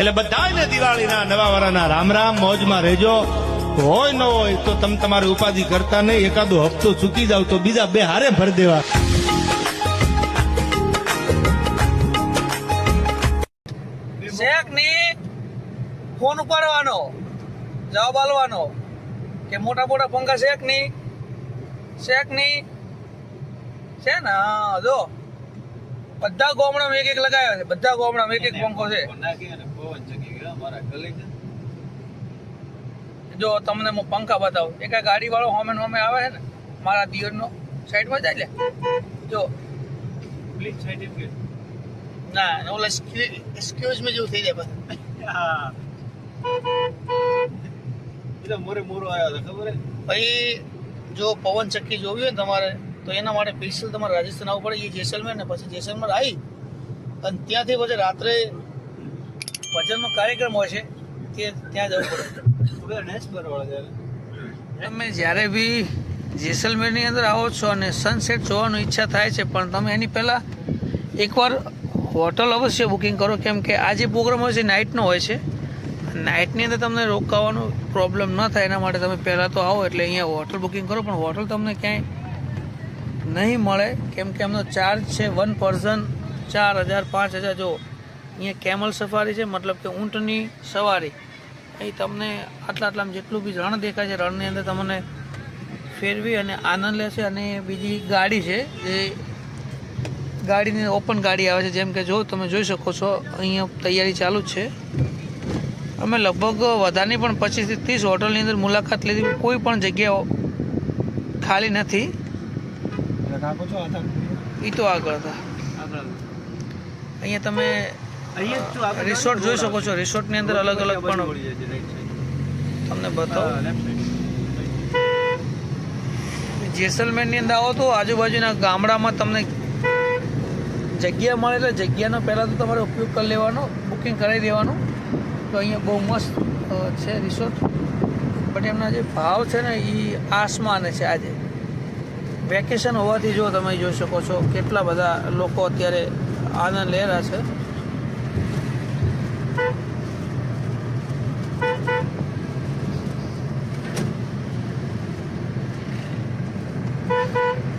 એટલે બધાને દિવાળીના નવા વરાના રામ રામ, મોજમાં રહેજો. હોય ન હોય તો તમે તમારી ઉપાધિ કરતા નહીં. એકાદો હપ્તો ચૂકી જાવ તો બીજા બે હારે ભરી દેવા. ફોન ઉપાડવાનો, જવાબ આલવાનો, કે મોટા મોટા પંખા શેખની શેખની છે ને, જો. બધા ગોમડામાં એક એક લગાવ્યા છે. બધા ગોમડામાં એક એક પંખો છે. જો તમને હું પંખા બતાવું. એક ગાડી વાળો હોમે હોમે આવે છે ને મારા દિયરનો સાઈડમાં જાય લે. જો. ના ઓલા એક્સક્યુઝ મે જેવું થઈ જાય પછી. ભાઈ જો પવન ચક્કી જોવી હોય ને તમારે તો એના માટે સ્પેશિયલ તમારે રાજસ્થાન આવવું પડે. એ જેસલમેર ને પછી જેસલમેર આવી. અને ત્યાંથી પછી રાત્રે ભજનનો કાર્યક્રમ હોય છે તે ત્યાં જવું પડે. તમે જ્યારે બી જેસલમેરની અંદર આવો છો અને સનસેટ જોવાની ઈચ્છા થાય છે પણ તમે એની પહેલાં એકવાર હોટલ અવશ્ય બુકિંગ કરો. કેમ કે આ જે પ્રોગ્રામ હોય છે નાઇટનો હોય છે નાઇટની અંદર તમને રોકાવાનો પ્રોબ્લેમ ન થાય. એના માટે તમે પહેલાં તો આવો એટલે અહીંયા હોટલ બુકિંગ કરો પણ હોટલ તમને ક્યાંય નહીં મળે, કેમ કે એમનો ચાર્જ છે વન પર્સન ચાર હજાર, પાંચ હજાર. જો, અહીંયા કેમલ સફારી છે, મતલબ કે ઊંટની સવારી. અહીં તમને આટલા આટલામાં જેટલું બી રણ દેખાય છે, રણની અંદર તમને ફેરવી અને આનંદ લેશે. અને બીજી ગાડી છે જે ગાડીની ઓપન ગાડી આવે છે. જેમ કે જો, તમે જોઈ શકો છો, અહીંયા તૈયારી ચાલુ જ છે. અમે લગભગ વધારની પણ પચીસથી ત્રીસ હોટલની અંદર મુલાકાત લીધી. કોઈ પણ જગ્યાઓ ખાલી નથી. એ તો આગળ હતા. અહીંયા તમે અહીંયા રિસોર્ટ જોઈ શકો છો. રિસોર્ટની અંદર અલગ અલગ પણ તમને બતાવો. જેસલમેરની અંદર આવો તો આજુબાજુના ગામડામાં તમને જગ્યા મળે એટલે જગ્યાનો પહેલાં તો તમારે ઉપયોગ કરી લેવાનો બુકિંગ કરાવી દેવાનું. તો અહીંયા બહુ મસ્ત છે રિસોર્ટ બટ એમના જે ભાવ છે ને એ આસમાને છે આજે. વેકેશન હોવાથી જો તમે જોઈ શકો છો કેટલા બધા લોકો અત્યારે આનંદ લઈ રહ્યા છે. thank એક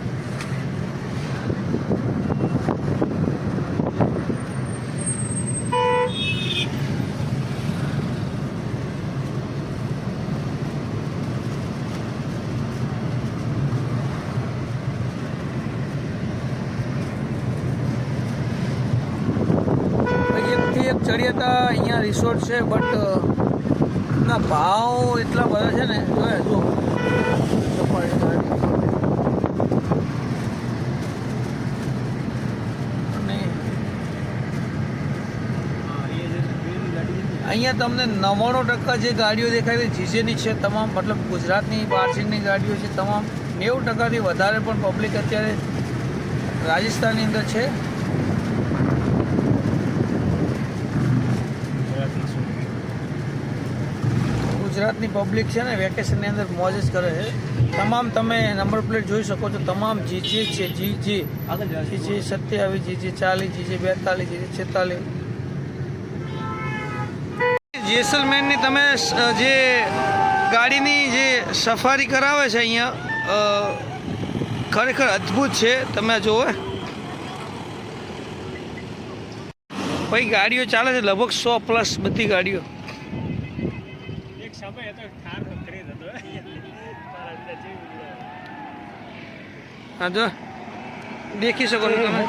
ચડ્યા તો અહીંયા રિસોર્ટ છે બટ ના, ભાવ એટલા બધા છે ને જોયે જો અહીંયા તમને નવ્વાણું ટકા જે ગાડીઓ દેખાય છે, જીજેની છે તમામ, મતલબ ગુજરાતની પાર્સિંગની ગાડીઓ છે, તમામ નેવું ટકાથી વધારે પણ પબ્લિક અત્યારે રાજસ્થાનની અંદર છે. ગુજરાતની પબ્લિક છે ને વેકેશનની અંદર મોજ જ કરે છે. તમામ તમે નંબર પ્લેટ જોઈ શકો છો. તમામ જીજે છે જીજે જીજે સત્યાવીસ જીજે ચાલીસ જી જે બેતાલીસ જી જે છેતાલીસ. જેસલમેરની તમે જે ગાડીની જે સફારી કરાવે છે અહીંયા ખરેખર અદ્ભુત છે. તમે જુઓ ભાઈ, ગાડીઓ ચાલે છે. લગભગ સો પ્લસ બધી ગાડીઓ. ಶಬೆ ಎತ್ತೋ ಠಾರ್ ಖರೀದದು હા જો. દેખી શકો તમે.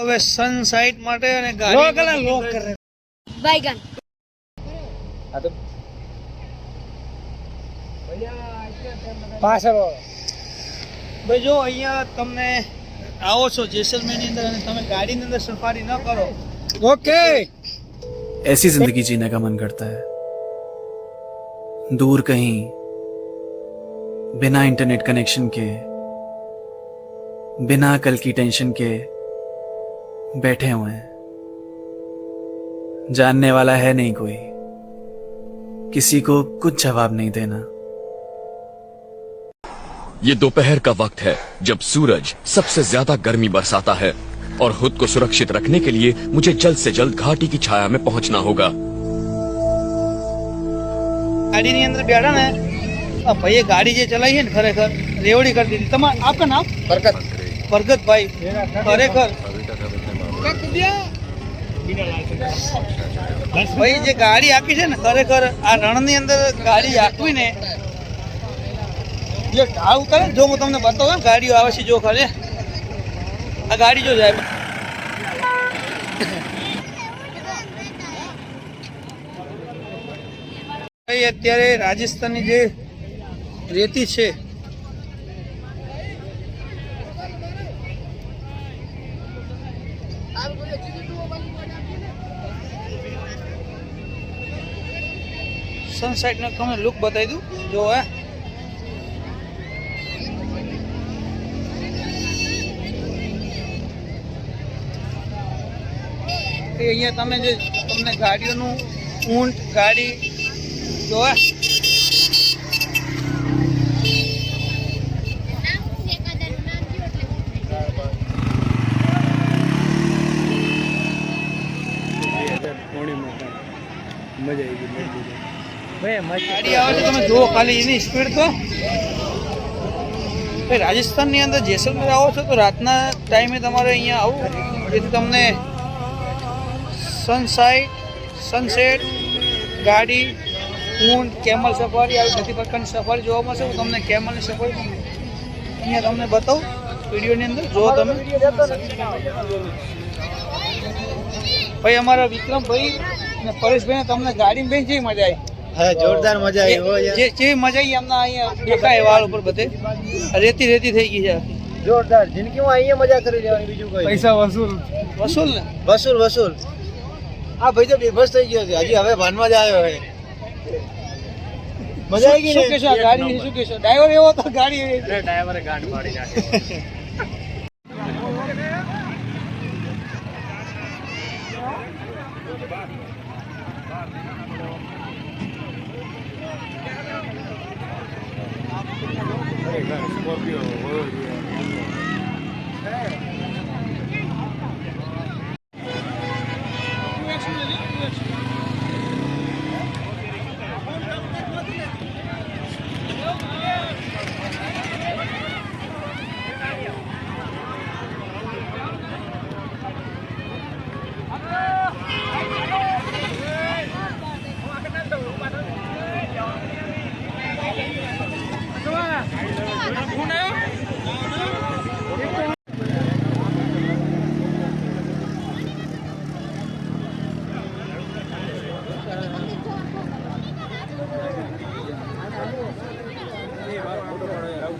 હવે સનસાઇટ માટે અને ગાડી લોક અને લોક કરે બાયગન આ તો. પાછળ ભાઈ જો અહીંયા તમને આવો છો જેસલમેરની અંદર અને તમે ગાડીની અંદર સફારી ન કરો. ઓકે ऐसी ज़िंदगी जीने का मन करता है। दूर कहीं, बिना इंटरनेट कनेक्शन के, बिना कल की टेंशन के बैठे हुए हैं। जानने वाला है नहीं कोई। किसी को कुछ जवाब नहीं देना। ये दोपहर का वक्त है जब सूरज सबसे ज़्यादा गर्मी बरसाता है। और खुद को सुरक्षित रखने के लिए मुझे जल्द से जल्द घाटी की छाया में पहुंचना होगा ગાડીની અંદર બેઠા ને આ ભાઈએ ગાડી જે ચલાવી છે ને ખરેખર રેવડી કરી દીધી તમારે આપકા નામ બરકત બરકતભાઈ ખરેખર ભાઈ જે ગાડી આખી છે ને ખરેખર આ રણની અંદર ગાડી આખવી ને જે ઢાળ ઉતારે ને, જો હું તમને બતાવું ને ગાડીઓ આવે છે જો ખરે આ ગાડી જો સાહેબ. અત્યારે રાજસ્થાનની જે રેતી છે સનસાઇડ નો તમને લુક બતાવી દઉં. જો, હે. એ અહીંયા તમે જે તમને ગાડીઓનું ઊંટ, ગાડી જોવા. ગાડી આવે છે તમે જુઓ, ખાલી એની સ્પીડ તો. રાજસ્થાનની અંદર જેસલમેર આવો છો તો રાતના ટાઈમે તમારે અહીંયા આવું જેથી તમને સનસાઇટ સનસેટ ગાડી ઊંટ કેમલ સફારી આવી બધી પ્રકારની સફારી જોવા મળશે. હું તમને કેમલની સફારી અહીંયા તમને બતાવું. વિડીયોની અંદર જો તમે. ભાઈ અમારા વિક્રમભાઈ અને પરેશભાઈ તમને ગાડીમાં બેન જેવી મજા આવી. હા જોરદાર મજા આવી. જે જેવી મજા આવી એમના અહીંયા દેખાય વાળ ઉપર બધે. રેતી રેતી થઈ ગઈ છે. જોરદાર. જિંદગીમાં અહીંયા મજા કરી લેવાની બીજું કોઈ પૈસા વસૂલ ને? વસૂલ વસૂલ. આ ભાઈ તો બેભસ થઈ ગયો છે. હજી હવે ભાનમાં જ આવ્યો હે મજા આવી ગઈ શું કહેશો? ગાડી શું કહેશો? ડ્રાઈવર એવો તો ગાડી. ડ્રાઈવરે ગાંઠ પાડી નાખી.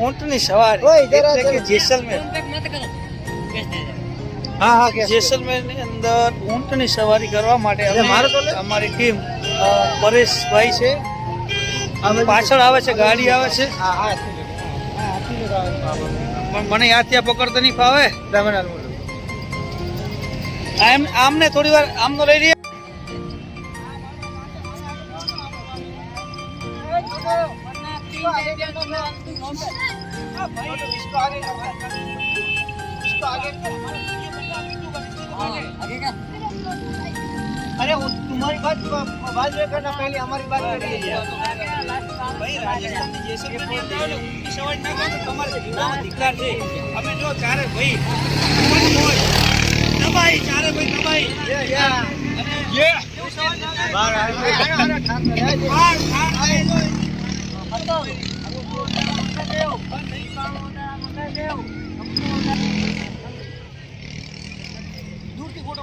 ઊંટની સવારી. એટલે કે જેસલમેર. હા હા જેસલમેરની અંદર ઊંટની સવારી કરવા માટે. અમારી ટીમ પરેશભાઈ છે. પાછળ આવે છે ગાડી આવે છે. હા હા પણ મને યાદ ત્યાં પકડતા નહીં ફાવે. આમ આમને થોડી વાર આમનો લઈ લઈએ. अरे वो तुम्हारी बात बात नहीं करना पहले हमारी बात करिए ભાઈ રાજસ્થાનની જેસલમેરની અંદર આવે ને, ઊંટની સવારી ના કરો તો તમારે જીવવાનો અધિકાર છે અમે જો ચારે ભાઈ મોજ મોજ. દબાઈ ચારે ભાઈ દબાઈ અને એવું સવારી ના કરો. बाहर दूरती फोटो